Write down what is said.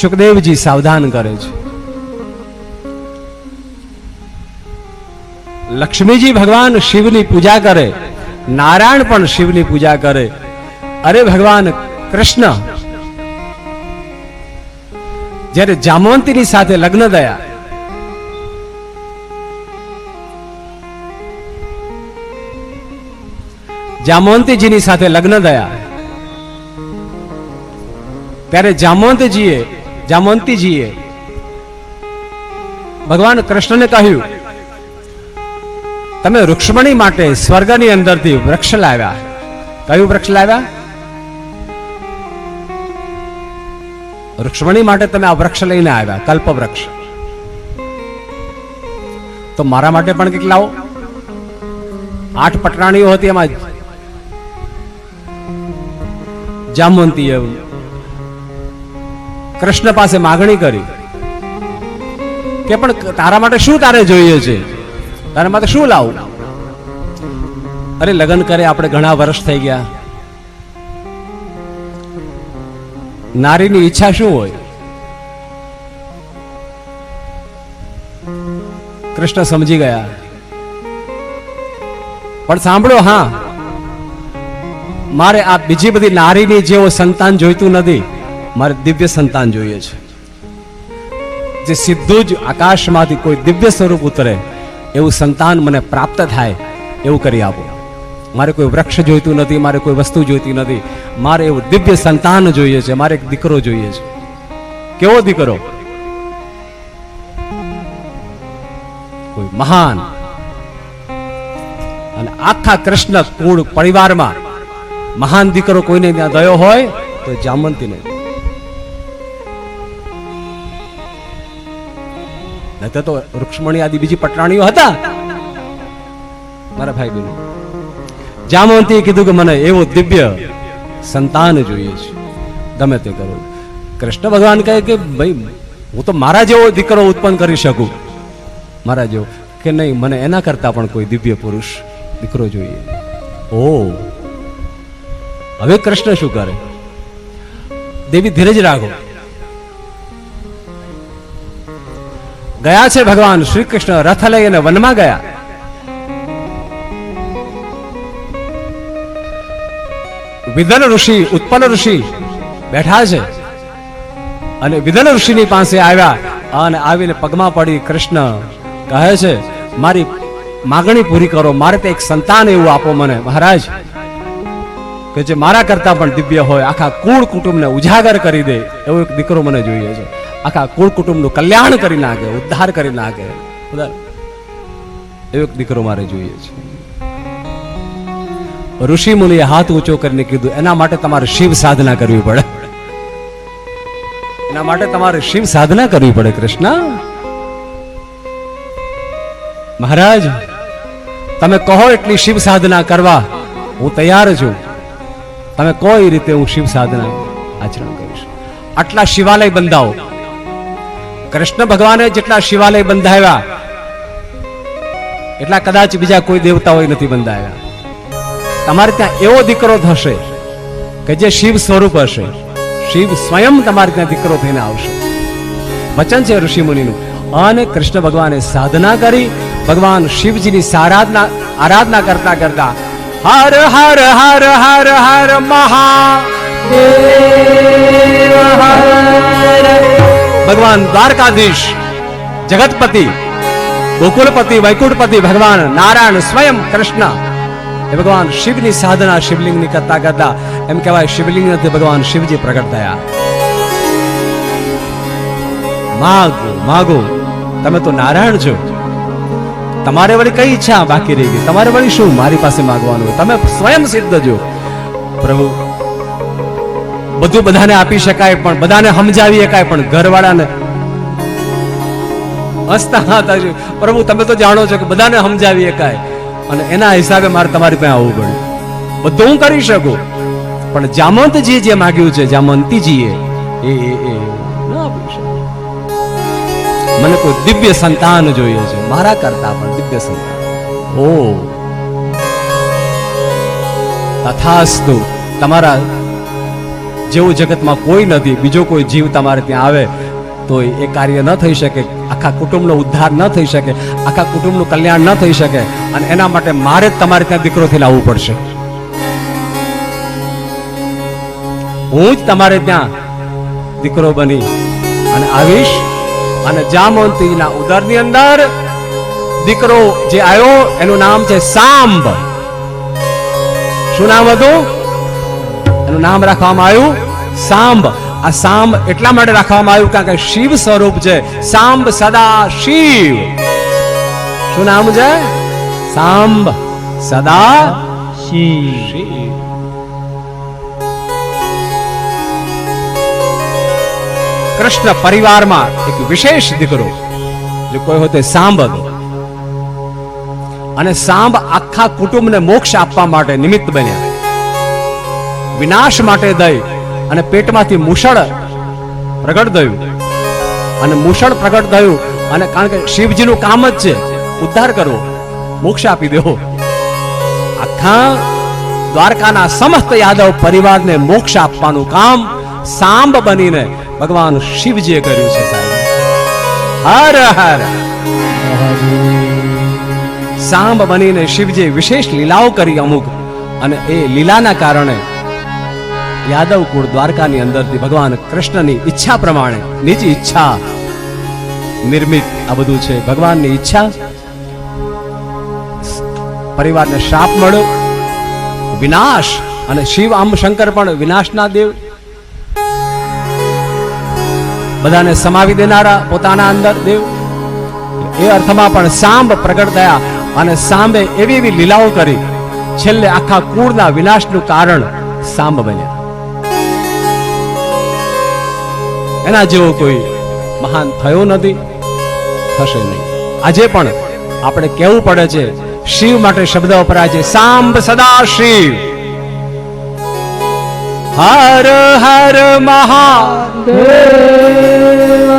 સુખદેવજી સાવધાન કરે છે. લક્ષ્મીજી ભગવાન શિવની પૂજા કરે, નારાયણ પણ શિવની પૂજા કરે. અરે ભગવાન, કૃષ્ણ! જ્યારે જામવંતીની સાથે લગ્ન થયા, જામવંતીજીની સાથે લગ્ન થયા, ત્યારે જામવંતજીએ જામવંતીજીએ ભગવાન કૃષ્ણને કહ્યું, તમે રૂક્ષ્મણી માટે સ્વર્ગની અંદરથી વૃક્ષ લાવ્યા. કયું વૃક્ષ લાવ્યા? રૂક્ષ્મણી માટે તમે આ વૃક્ષ લઈને આવ્યા કલ્પ વૃક્ષ તો મારા માટે પણ કંઈક લાવો. આઠ પટરાણીઓ હતી એમાં જામવંતીએ કૃષ્ણ પાસે માગણી કરી કે પણ તારા માટે શું તારે જોઈએ છે? તારા માટે શું લાવું? અરે લગ્ન કરે આપણે ઘણા વર્ષ થઈ ગયા. નારીની ઈચ્છા શું હોય? કૃષ્ણ સમજી ગયા. પણ સાંભળો, હા. મારે આ બીજી બધી નારીની જેવો સંતાન જોઈતું નથી. મારે દિવ્ય સંતાન જોઈએ છે. જે સીધું જ આકાશમાંથી કોઈ દિવ્ય સ્વરૂપ ઉતરે, એવું સંતાન મને પ્રાપ્ત થાય, એવું કરી આપો. મારે કોઈ વૃક્ષ જોઈતું નથી, મારે કોઈ વસ્તુ જોઈતી નથી. મારે એવું દિવ્ય સંતાન જોઈએ છે, મારે એક દીકરો જોઈએ છે. કેવો દીકરો? કોઈ મહાન. અને આખા કૃષ્ણ કુળ પરિવારમાં મહાન દીકરો કોઈને ત્યાં ગયો હોય, તો જામંતીને નહીતર તો રૂક્ષ્મણી આદિ બીજી પટરાણીઓ હતા. મારા ભાઈ બહેનો જામવંતીએ કીધું કે મને એવો દિવ્ય સંતાન જોઈએ છે. ગમે તે કરો. કૃષ્ણ ભગવાન કહે કે, ભાઈ, હું તો મારા જેવો દીકરો ઉત્પન્ન કરી શકું. મારા જેવો, કે નહીં, મને એના કરતા પણ કોઈ દિવ્ય પુરુષ દીકરો જોઈએ. ઓ, હવે કૃષ્ણ શું કરે? દેવી ધીરજ રાખો. ગયા છે ભગવાન શ્રી કૃષ્ણ રથ લઈને વનમાં ગયા વિદન ઋષિ ઉત્પન્ન ઋષિ બેઠા છે અને વિદન ઋષિની પાસે આવ્યા અને આવીને પગમાં પડી કૃષ્ણ કહે છે, મારી માગણી પૂરી કરો, મારે તે એક સંતાન એવું આપો મને, મહારાજ. કે જે મારા કરતા પણ દિવ્ય હોય, આખા કુળ કુટુંબને ઉજાગર કરી દે, એવો એક દીકરો મને જોઈએ છે. આખા કુળ કુટુંબનું કલ્યાણ કરી નાખે ઉદ્ધાર કરી નાખે એક દીકરો મારે જોઈએ છે ઋષિ મુનિએ હાથ ઊંચો કરીને કીધું એના માટે તમારે શિવ સાધના કરવી પડે એના માટે તમારે શિવ સાધના કરવી પડે કૃષ્ણ મહારાજ તમે કહો એટલી શિવ સાધના કરવા હું તૈયાર છું તમે કોઈ રીતે હું શિવ સાધના આચરણ કરીશ આટલા શિવાલય બંધાવો કૃષ્ણ ભગવાને જેટલા શિવાલય બંધાવ્યા, એટલા કદાચ બીજા કોઈ દેવતાઓએ નથી બંધાવ્યા. તમારે ત્યાં એવો દીકરો થશે કે જે શિવ સ્વરૂપ હશે. શિવ સ્વયં તમારે ત્યાં દીકરો થઈને આવશે. વચન છે ઋષિ મુનિનું. અને કૃષ્ણ ભગવાને સાધના કરી, ભગવાન શિવજીની સારાધના, આરાધના કરતા કરતા, હર હર હર હર હર મહા ભગવાન દ્વારકાધીશ, જગતપતિ, ગોકુલપતિ, વૈકુંઠપતિ, ભગવાન નારાયણ સ્વયં કૃષ્ણ. એ ભગવાન શિવની સાધના શિવલિંગની કરતા કરતા એમ કહેવાય શિવલિંગથી ભગવાન શિવજી પ્રગટ થયા. માગો માગો, તમે તો નારાયણ છો. તમારે વળી કઈ ઈચ્છા બાકી રહી ગઈ? તમારે વળી શું? મારી પાસે માગવાનું તમે સ્વયં સિદ્ધ જો પ્રભુ બધું બધાને આપી શકાય પણ બધાને સમજાવી શકાય પણ ઘરવાળાને. પ્રભુ, તમે તો જાણો છો કે બધાને સમજાવી શકાય અને એના હિસાબે મારે તમારી પાસે આવવું પડ્યું બધું હું કરી શકું. પણ જામંતજી જે માગ્યું છે, જામંતીજીએ, એ એ. મને કોઈ દિવ્ય સંતાન જોઈએ છે. મારા કરતા પણ દિવ્ય સંતાન. ઓ. તથાસ્તુ, તમારા જેવું જગતમાં કોઈ નથી, બીજો કોઈ જીવ તમારે ત્યાં આવે તો એ કાર્ય ન થઈ શકે, આખા કુટુંબનો ઉદ્ધાર ન થઈ શકે, આખા કુટુંબનું કલ્યાણ ન થઈ શકે, અને એના માટે મારે જ તમારે ત્યાં દીકરો લાવવું પડશે. હું જ તમારે ત્યાં દીકરો બની અને આવીશ, અને જામવંતીના ઉદરની અંદર દીકરો જે આવ્યો એનું નામ છે સાંભ. શું નામ હતું? એનું નામ રાખવામાં આવ્યું? સાંબ. આ સાંભ એટલા માટે રાખવામાં આવ્યું કારણ કે શિવ સ્વરૂપ છે. સાંભ સદા શિવ. શું નામ છે? સાંભ સદા શિવ. કૃષ્ણ પરિવારમાં એક વિશેષ દીકરો જે કોઈ હોય સાંભ હતો. અને સાંભ આખા કુટુંબને મોક્ષ આપવા માટે નિમિત્ત બન્યા. વિનાશ માટે દઈ અને પેટમાંથી મૂષણ પ્રગટ થયું. અને મૂષણ પ્રગટ થયું અને કારણ કે શિવજીનું કામ જ છે, ઉદ્ધાર કરવો. મોક્ષ આપી દેવો. આખા દ્વારકાના સમસ્ત યાદવ પરિવારને મોક્ષ આપવાનું કામ સાંબ બનીને ભગવાન શિવજીએ કર્યું છે, સાહેબ. હર હર. સાંબ બનીને શિવજીએ વિશેષ લીલાઓ કરી અમુક. અને એ લીલાના કારણે યાદવ કુળ દ્વારકાની અંદરથી ભગવાન કૃષ્ણની ઈચ્છા પ્રમાણે, નિજ ઈચ્છા નિર્મિત આ બધું છે. ભગવાનની ઈચ્છા, પરિવારને શાપ મળ્યો, વિનાશ અને શિવ આમ શંકર પણ વિનાશના દેવ બધાને સમાવી દેનારા પોતાના અંદર દેવ. એ અર્થમાં પણ સાંભ પ્રગટ થયા અને સાંભે એવી એવી લીલાઓ કરી. છેલ્લે આખા કુળના વિનાશનું કારણ સાંભ બન્યા. એના જેવો કોઈ મહાન થયો નથી, થશે નહીં. આજે પણ આપણે કેવું પડે છે, શિવ માટે શબ્દ વપરાય છે, સાંભ સદા શિવ. હર હર મહા દેવ